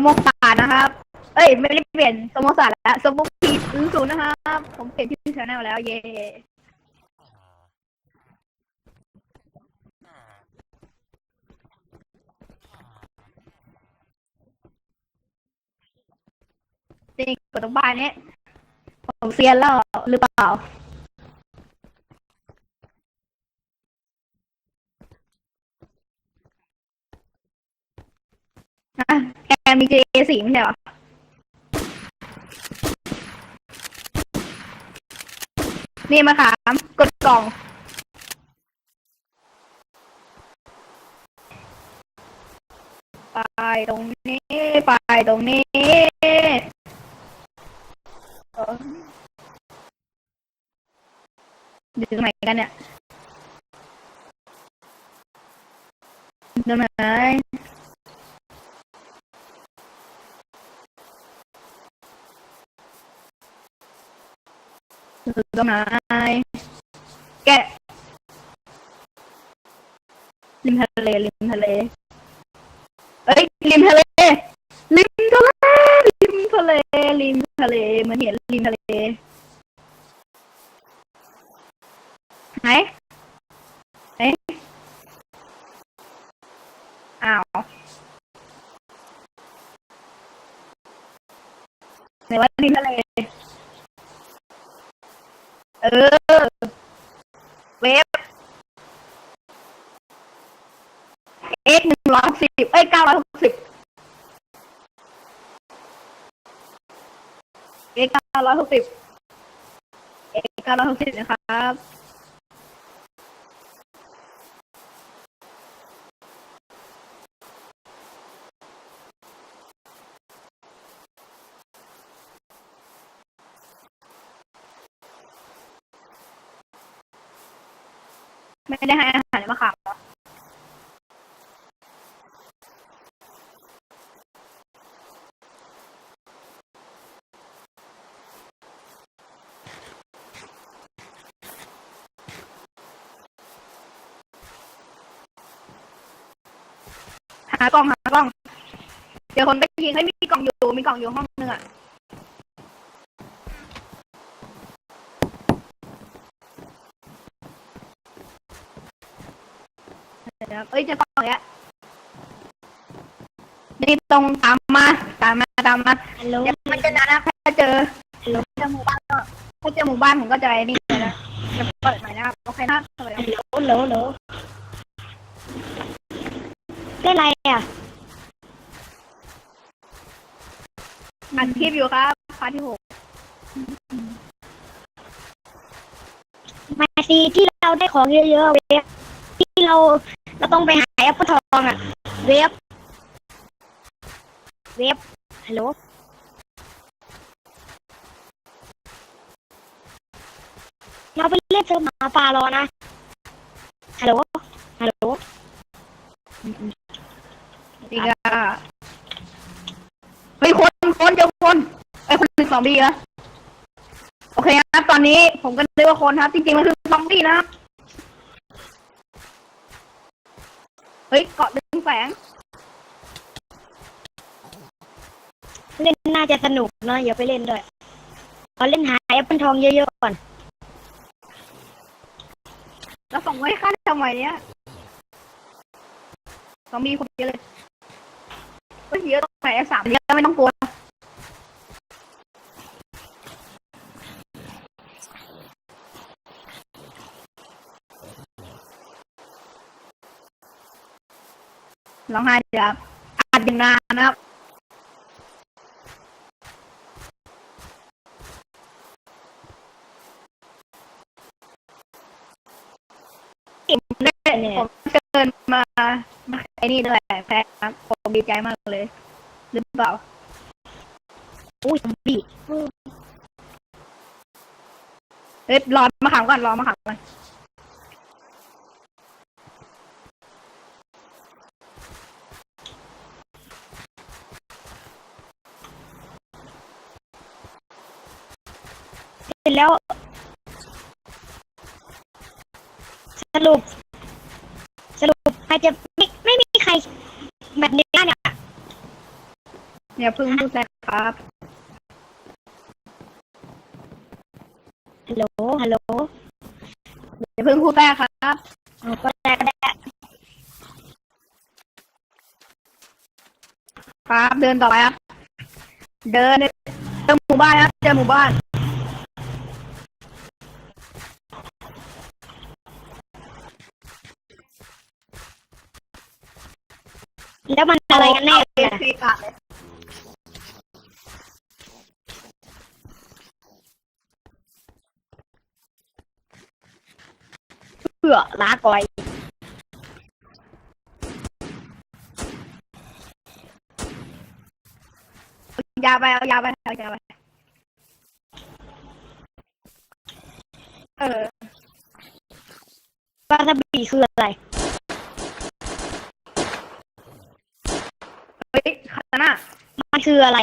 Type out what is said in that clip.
โมสารนะครับ เอ้ยไม่ได้เปลี่ยนสโมสรแล้วสมกีศูนย์ศูนย์นะครับ ผมเปลี่ยนชื่อชาแนลแล้วเย่นี่กดตรงป้ายนี้ผมเซียนแล้วหรือเปล่า ฮะแกมี J สี่ไม่ใช่หรอนี่มาขามกดกล่อง ไปตรงนี้ ไปตรงนี้เอออยู่ตรงไหนกันเนี่ยอยู่ตรงไหน อยู่ตรงไหนแกะ ริมทะเล ริมทะเล เอ้ย ริมทะเล ริมทะเล ริมทะเล ริมทะเล เหมือนเห็นริมทะเลไหนไหนอ้าวไหนว่าริมทะเล ออ เว็บ x หนึ่งร้อยหกสิบเอ้ยเก้าร้อยหกสิบ x เก้าร้อยหกสิบ x เก้าร้อยหกสิบนะครับ ไม่ได้ให้อาหารมะขามเหรอหากล่องหากล่อง เดี๋ยวคนไปยิงให้มีกล่องอยู่มีกล่องอยู่ห้องนึงอะ เดี๋ยวเอ้ยเจะกล่องแล้วนี่ตรงตามมาตามมาตามมาฮัลโหลเดี๋ยวมันจะนานนะถ้าเจอฮัลโหลเจอหมู่บ้านก็ถ้าเจอหมู่บ้านผมก็จะไอ้นี่เลยนะจะเปิดใหม่นะครับโอเคนะสวัสดีครับฮัลโหลฮัลโหลเล่นอะไรอะอัดคลิปอยู่ครับพาร์ทที่หกมาซีที่เราได้ของเยอะๆเว็บที่เราเรา ต้องไปหาแอปเปิลทองอะ เว็บ เว็บ ฮัลโหลเราไปเล่นเซิร์ฟหมาป่ารอนะ ฮัลโหล ฮัลโหลดีก็เฮ้ยคนคนเจอคนไอ้ยคนเป็นซอมบี้นะ โอเคครับ ตอนนี้ผมก็นึกว่าคนครับ จริงๆมันคือซอมบี้นะครับ เฮ้ยเกาะดึงแสงเล่นน่าจะสนุกเนาะอย่าไปเล่นด้วยเราเล่นหาแอปเปิลทองเยอะๆก่อน แล้วส่งไว้ค่าทำไมเนี้ยซอมบี้คนเยอะเลยเฮ้ยเยอะตรงไหนสามเยอะไม่ต้องกลัว ร้องไห้เดี๋ยวอัดอย่างนานนะครับได้เนี่ยผมเชิญมามาไอ้นี่ด้วยแพ้ครับผมดีใจมากเลย หรือเปล่า อุ้ยบี้เฮ้ยรอมาขามก่อนรอมาขามก่อน เสร็จ แล้ว สรุป สรุปใครจะไม่ไม่มีใครแบบนี้เนี่ยอย่าเพึ่งพูดแทรกครับ ฮัลโหล ฮัลโหล อย่าเพึ่งพูดแทรกครับเอาก็ได้ก็ได้ครับ เดินต่อไปครับ เดินเจอหมู่บ้านครับ เจอหมู่บ้าน แล้วมันอะไรกันแน่เนี่ยสีกะเลยเพื่อลาก่อย ยาไปเอายาไปเอายาไปเออวาซาบิคืออะไร เฮ้ยคาตาน่า มัน คืออะไร